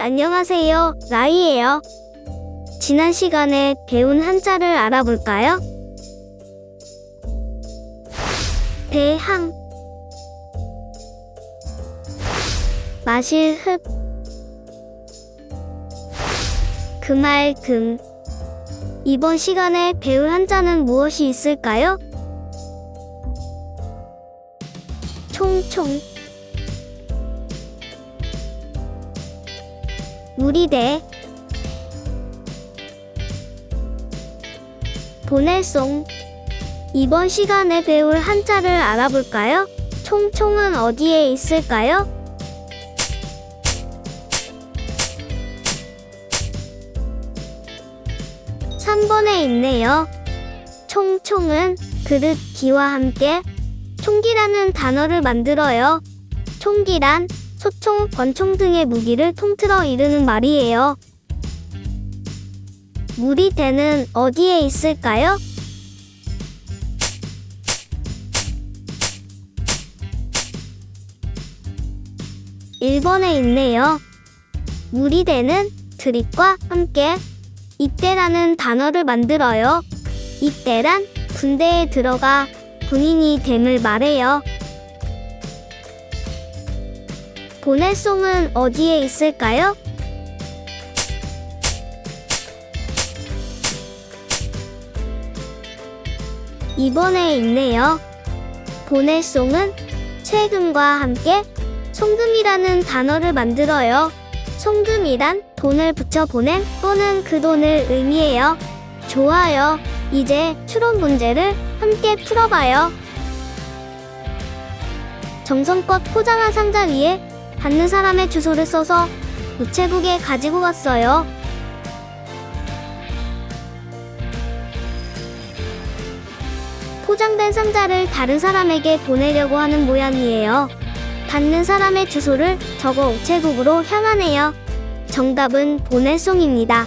안녕하세요. 라이예요. 지난 시간에 배운 한자를 알아볼까요? 대항 마실 흡 금알 금 이번 시간에 배울 한자는 무엇이 있을까요? 총총 무리대 보낼송 이번 시간에 배울 한자를 알아볼까요? 총총은 어디에 있을까요? 삼번에 있네요. 총총은 그릇 기와 함께 총기라는 단어를 만들어요. 총기란 소총, 권총 등의 무기를 통틀어 이르는 말이에요. 무리대는 어디에 있을까요? 1번에 있네요. 무리대는 드립과 함께 이때라는 단어를 만들어요. 이때란 군대에 들어가 군인이 됨을 말해요. 보낼송은 어디에 있을까요? 이번에 있네요. 보낼송은 세금과 함께 송금이라는 단어를 만들어요. 송금이란 돈을 붙여 보냄 또는 그 돈을 의미해요. 좋아요. 이제 추론 문제를 함께 풀어봐요. 정성껏 포장한 상자 위에 받는 사람의 주소를 써서 우체국에 가지고 갔어요. 포장된 상자를 다른 사람에게 보내려고 하는 모양이에요. 받는 사람의 주소를 적어 우체국으로 향하네요. 정답은 보낼송입니다.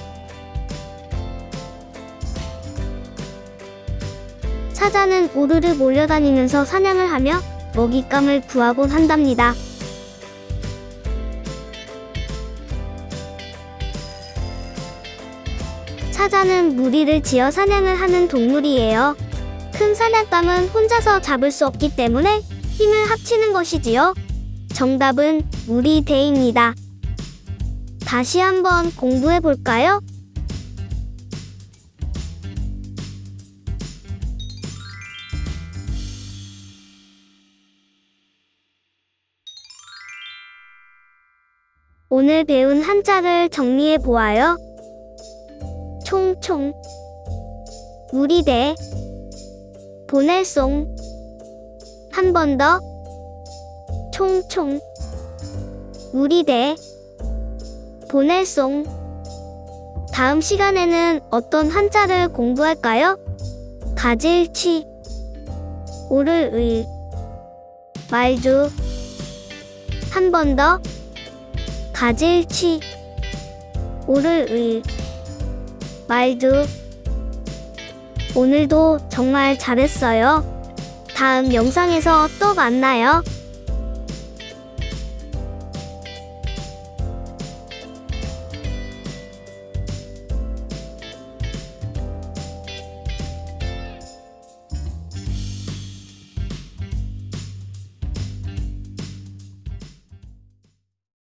사자는 우르르 몰려다니면서 사냥을 하며 먹잇감을 구하곤 한답니다. 사자는 무리를 지어 사냥을 하는 동물이에요. 큰 사냥감은 혼자서 잡을 수 없기 때문에 힘을 합치는 것이지요. 정답은 무리대입니다. 다시 한번 공부해 볼까요? 오늘 배운 한자를 정리해 보아요. 총총, 무리대, 보낼송, 한 번 더, 총총, 무리대, 보낼송. 다음 시간에는 어떤 한자를 공부할까요? 가질치, 오를 의, 말주, 한 번 더, 가질치, 오를 의, 말주. 오늘도 정말 잘했어요. 다음 영상에서 또 만나요.